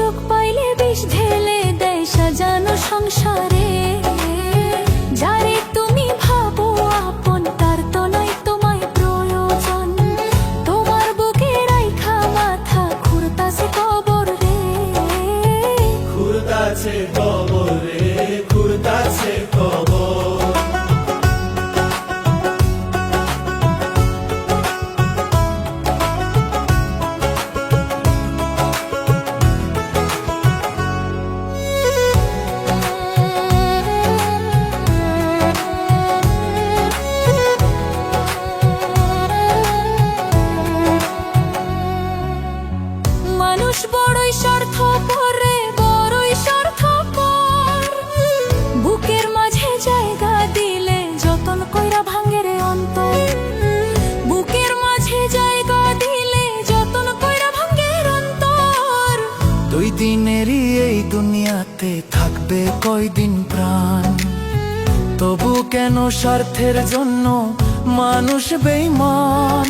সুযোগ পাইলে বিষ ঢেলে দেয় সাজানো সংসারে। যারে তুমি ভাবো আপন, তার তো নয় তোমায় প্রয়োজন। তোমার বুকে রাইখা মাথা, খুরতাছে কবর রে। খুরতাছে কবর রে। দুনিয়াতে থাকবে কয়দিন প্রাণ? তবু কেন স্বার্থের জন্য মানুষ বেইমান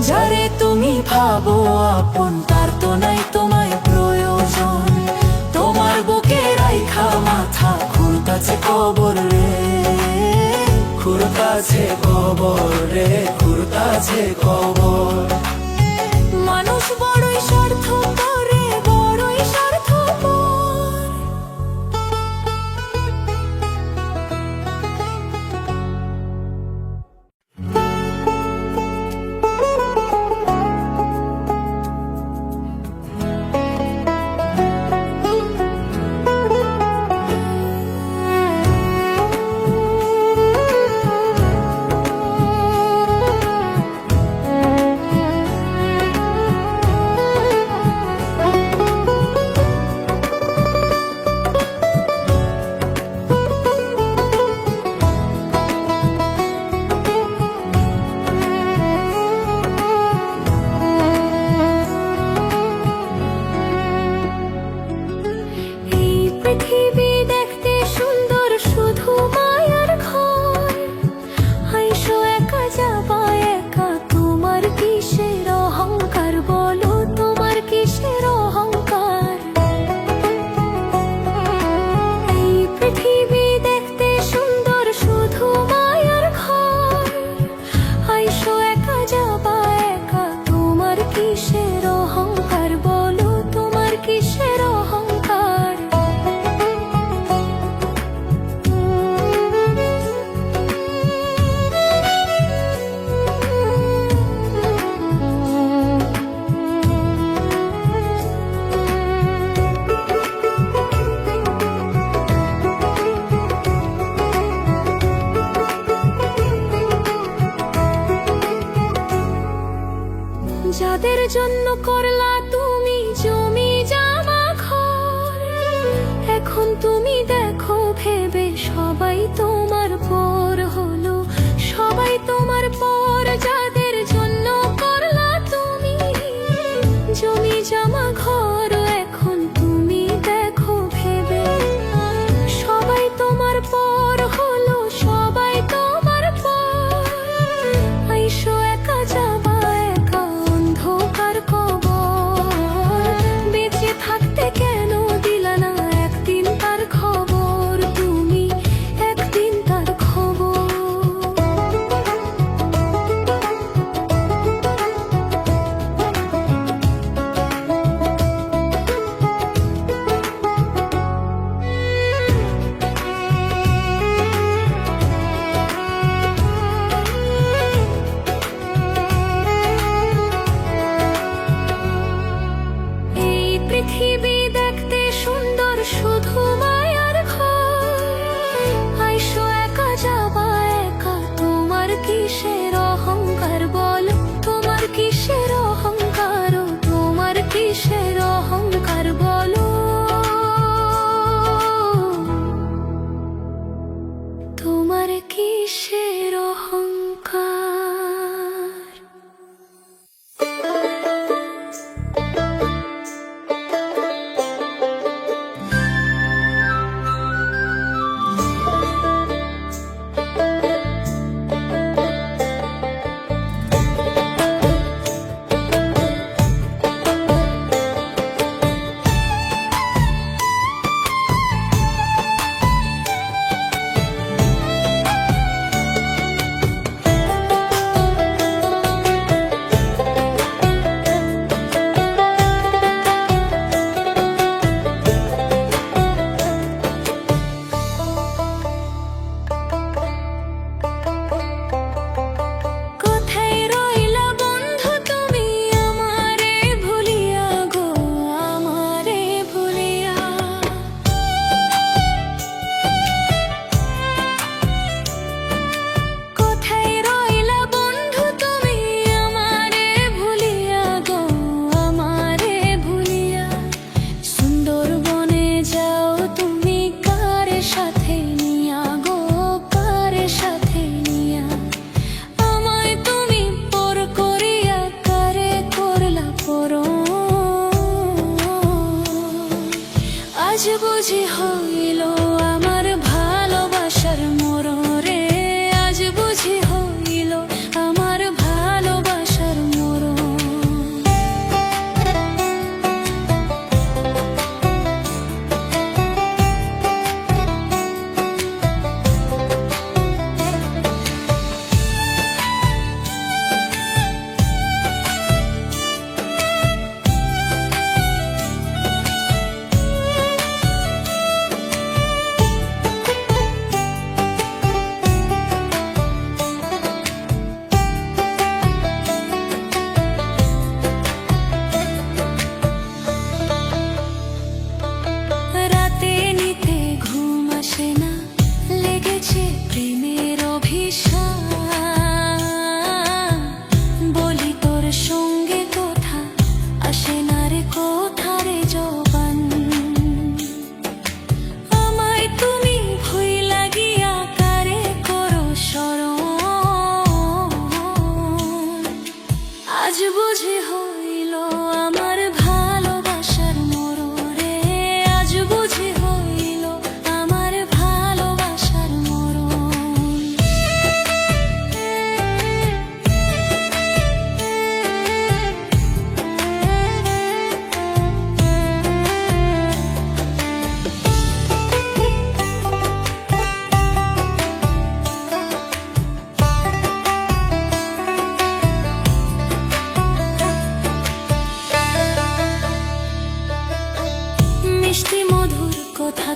যারে তুমি ভাবো আপন, তার তো নাই যাদের জন্য করলা তুমি জমি জামা ঘর। এখন তুমি দেখো ভেবে সবাই তো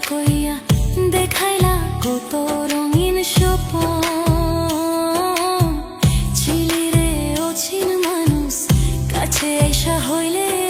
কইয়া দেখাইলা কত রঙিন স্বপন। ছিলি অচিন মানুষ কাছে এসা হইলে